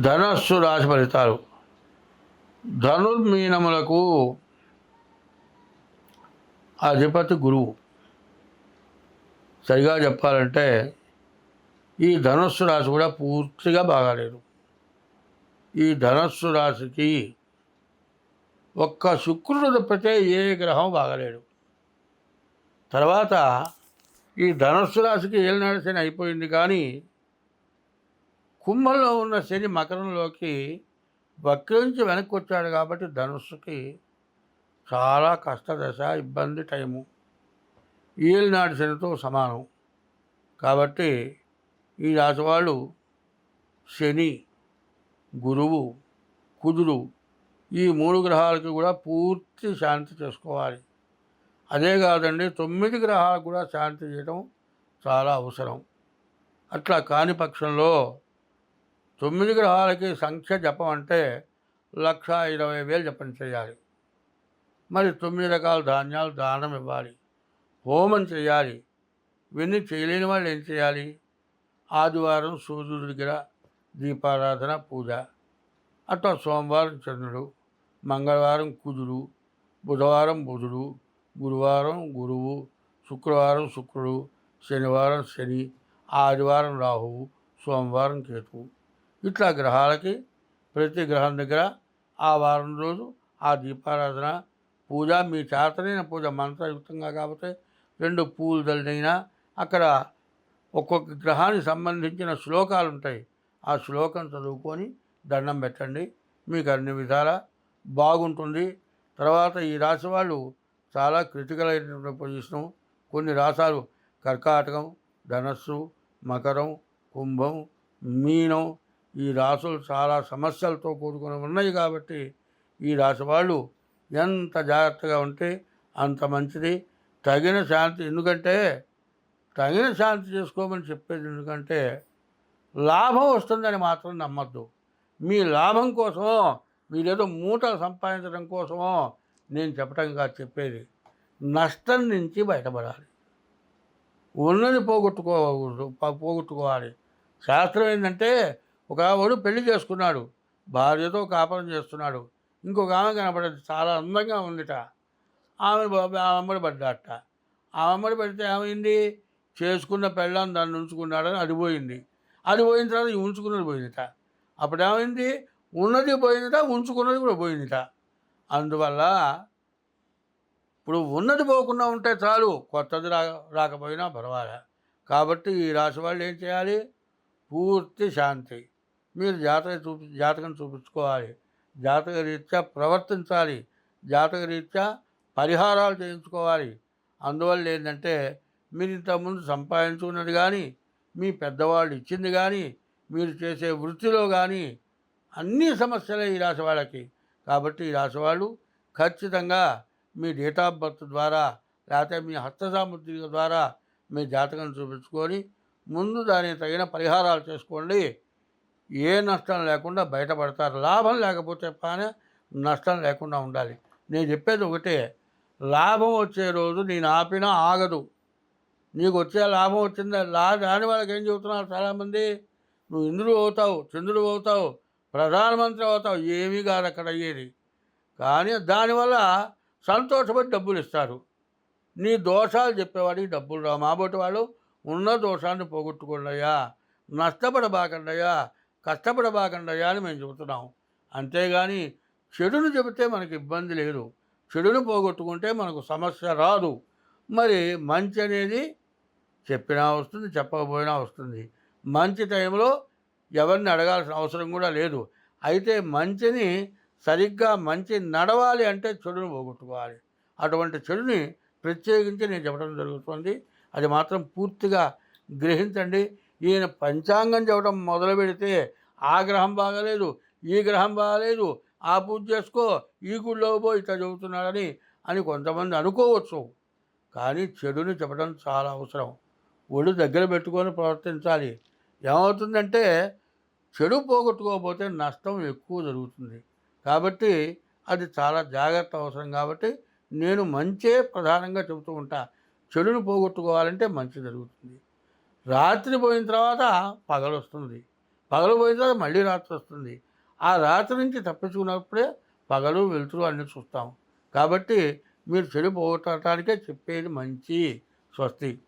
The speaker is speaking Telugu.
ధనస్సు రాశి ఫలితాలు. ధనుర్మీనములకు అధిపతి గురువు. సరిగా చెప్పాలంటే ఈ ధనస్సు రాశి కూడా పూర్తిగా బాగాలేదు. ఈ ధనస్సు రాశికి ఒక్క శుక్రుడు తప్పితే ఏ గ్రహం బాగలేడు తర్వాత ఈ ధనస్సు రాశికి ఏలినాడు శని అయిపోయింది కానీ కుంభంలో ఉన్న శని మకరంలోకి వక్రించి వెనక్కి వచ్చాడు కాబట్టి ధనుస్సుకి చాలా కష్టదశ ఇబ్బంది టైము. ఈలనాటి శనితో సమానం. కాబట్టి ఈ రాశి వాళ్ళు శని గురువు కుదురు ఈ మూడు గ్రహాలకి కూడా పూర్తి శాంతి చేసుకోవాలి. అదే కాదండి తొమ్మిది గ్రహాలకు కూడా శాంతి చేయడం చాలా అవసరం. అట్లా కాని పక్షంలో తొమ్మిది గ్రహాలకి సంఖ్య జపం అంటే లక్ష ఇరవై వేలు జపం చేయాలి. మరి తొమ్మిది రకాల ధాన్యాలు దానం ఇవ్వాలి. హోమం చేయాలి. ఇవన్నీ చేయలేని వాళ్ళు ఏం చేయాలి? ఆదివారం సూర్యుడి దగ్గర దీపారాధన పూజ. అట్లా సోమవారం చంద్రుడు మంగళవారం కుజుడు బుధవారం బుధుడు గురువారం గురువు శుక్రవారం శుక్రుడు శనివారం శని ఆదివారం రాహువు సోమవారం కేతువు. ఇట్లా గ్రహాలకి ప్రతి గ్రహం దగ్గర ఆ వారం రోజు ఆ దీపారాధన పూజ మీ చేతనైన పూజ మంత్రయుక్తంగా కాకపోతే రెండు పూలు తల్లినైనా అక్కడ ఒక్కొక్క గ్రహానికి సంబంధించిన శ్లోకాలు ఉంటాయి ఆ శ్లోకం చదువుకొని దండం పెట్టండి. మీకు అన్ని విధాల బాగుంటుంది. తర్వాత ఈ రాశి వాళ్ళు చాలా క్రిటికల్ అయినటువంటి పొజిషను. కొన్ని రాశాలు కర్కాటకం ధనస్సు మకరం కుంభం మీనం ఈ రాసులు చాలా సమస్యలతో కూడుకుని ఉన్నాయి కాబట్టి ఈ రాశి వాళ్ళు ఎంత జాగ్రత్తగా ఉంటే అంత మంచిది. తగిన శాంతి ఎందుకంటే తగిన శాంతి చేసుకోమని చెప్పేది ఎందుకంటే లాభం వస్తుందని మాత్రం నమ్మద్దు. మీ లాభం కోసమో మీరేదో మూటలు సంపాదించడం కోసమో నేను చెప్పటం కాదు చెప్పేది. నష్టం నుంచి బయటపడాలి. ఉన్నది పోగొట్టుకో పోగొట్టుకోవాలి. శాస్త్రం ఏంటంటే ఒక వాడు పెళ్ళి చేసుకున్నాడు. భార్యతో కాపురం చేస్తున్నాడు. ఇంకొక ఆమె కనపడేది. చాలా అందంగా ఉందిట. ఆమె అమ్మడి పడ్డాట. ఆ అమ్మడి పడితే ఏమైంది? చేసుకున్న పెళ్ళాన్ని దాన్ని ఉంచుకున్నాడని అది పోయింది అది పోయిన తర్వాత ఉంచుకున్నది పోయిందిట. అప్పుడు ఏమైంది ఉన్నది పోయిందిట ఉంచుకున్నది కూడా పోయిందిట. అందువల్ల ఇప్పుడు ఉన్నది పోకుండా ఉంటే చాలు కొత్తది రా రాకపోయినా పర్వాలే. కాబట్టి ఈ రాశి వాళ్ళు ఏం చేయాలి? పూర్తి శాంతి. మీరు జాతక చూపి జాతకం చూపించుకోవాలి. జాతక రీత్యా ప్రవర్తించాలి. జాతక రీత్యా పరిహారాలు చేయించుకోవాలి. అందువల్ల ఏంటంటే మీరు ఇంతకుముందు సంపాదించుకున్నది కానీ మీ పెద్దవాళ్ళు ఇచ్చింది కానీ మీరు చేసే వృత్తిలో కానీ అన్ని సమస్యలే ఈ రాశి వాళ్ళకి. కాబట్టి ఈ రాశి వాళ్ళు ఖచ్చితంగా మీ డేట్ ఆఫ్ బర్త్ ద్వారా లేకపోతే మీ హస్త సాముద్రిక ద్వారా మీ జాతకం చూపించుకొని ముందు దానికి తగిన పరిహారాలు చేసుకోండి. ఏ నష్టం లేకుండా బయటపడతారు. లాభం లేకపోతే కానీ నష్టం లేకుండా ఉండాలి. నేను చెప్పేది ఒకటే లాభం వచ్చే రోజు నేను ఆపినా ఆగదు. నీకు వచ్చే లాభం వచ్చిందా? లా దాని వాళ్ళకి ఏం చెబుతున్నారు చాలామంది? నువ్వు ఇంద్రుడు అవుతావు చంద్రుడు అవుతావు ప్రధానమంత్రి అవుతావు ఏమీ కాదు అక్కడ అయ్యేది. కానీ దానివల్ల సంతోషపడి డబ్బులు ఇస్తారు. నీ దోషాలు చెప్పేవాడికి డబ్బులు రావు. మాబోటి వాళ్ళు ఉన్న దోషాన్ని పోగొట్టుకోండియా నష్టపడబాకండియా కష్టపడబాకండయ్యా అని మేము చెబుతున్నాం. అంతేగాని చెడును చెబితే మనకి ఇబ్బంది లేదు. చెడును పోగొట్టుకుంటే మనకు సమస్య రాదు. మరి మంచి అనేది చెప్పినా వస్తుంది చెప్పకపోయినా వస్తుంది. మంచి టైంలో ఎవరిని అడగాల్సిన అవసరం కూడా లేదు. అయితే మంచిని సరిగ్గా మంచి నడవాలి అంటే చెడును పోగొట్టుకోవాలి. అటువంటి చెడుని ప్రత్యేకించి నేను చెప్పడం జరుగుతుంది. అది మాత్రం పూర్తిగా గ్రహించండి. ఈయన పంచాంగం చెప్పడం మొదలు పెడితే ఆ గ్రహం బాగలేదు ఈ గ్రహం బాగలేదు ఆ పూజ చేసుకో ఈ గుళ్ళో పోయి ఇట్లా చదువుతున్నాడని అని కొంతమంది అనుకోవచ్చు. కానీ చెడుని చెప్పడం చాలా అవసరం. ఒళ్ళు దగ్గర పెట్టుకొని ప్రవర్తించాలి. ఏమవుతుందంటే చెడు పోగొట్టుకోకపోతే నష్టం ఎక్కువ జరుగుతుంది. కాబట్టి అది చాలా జాగ్రత్త అవసరం. కాబట్టి నేను మంచే ప్రధానంగా చెబుతూ ఉంటా. చెడును పోగొట్టుకోవాలంటే మంచి జరుగుతుంది. రాత్రి పోయిన తర్వాత పగలు వస్తుంది పగలు పోయిన తర్వాత మళ్ళీ రాత్రి వస్తుంది. ఆ రాత్రి నుంచి తప్పించుకున్నప్పుడే పగలు వెలుతురు అన్ని చూస్తాం. కాబట్టి మీరు చెడు పోగొట్టడానికే చెప్పేది మంచి స్వస్తి.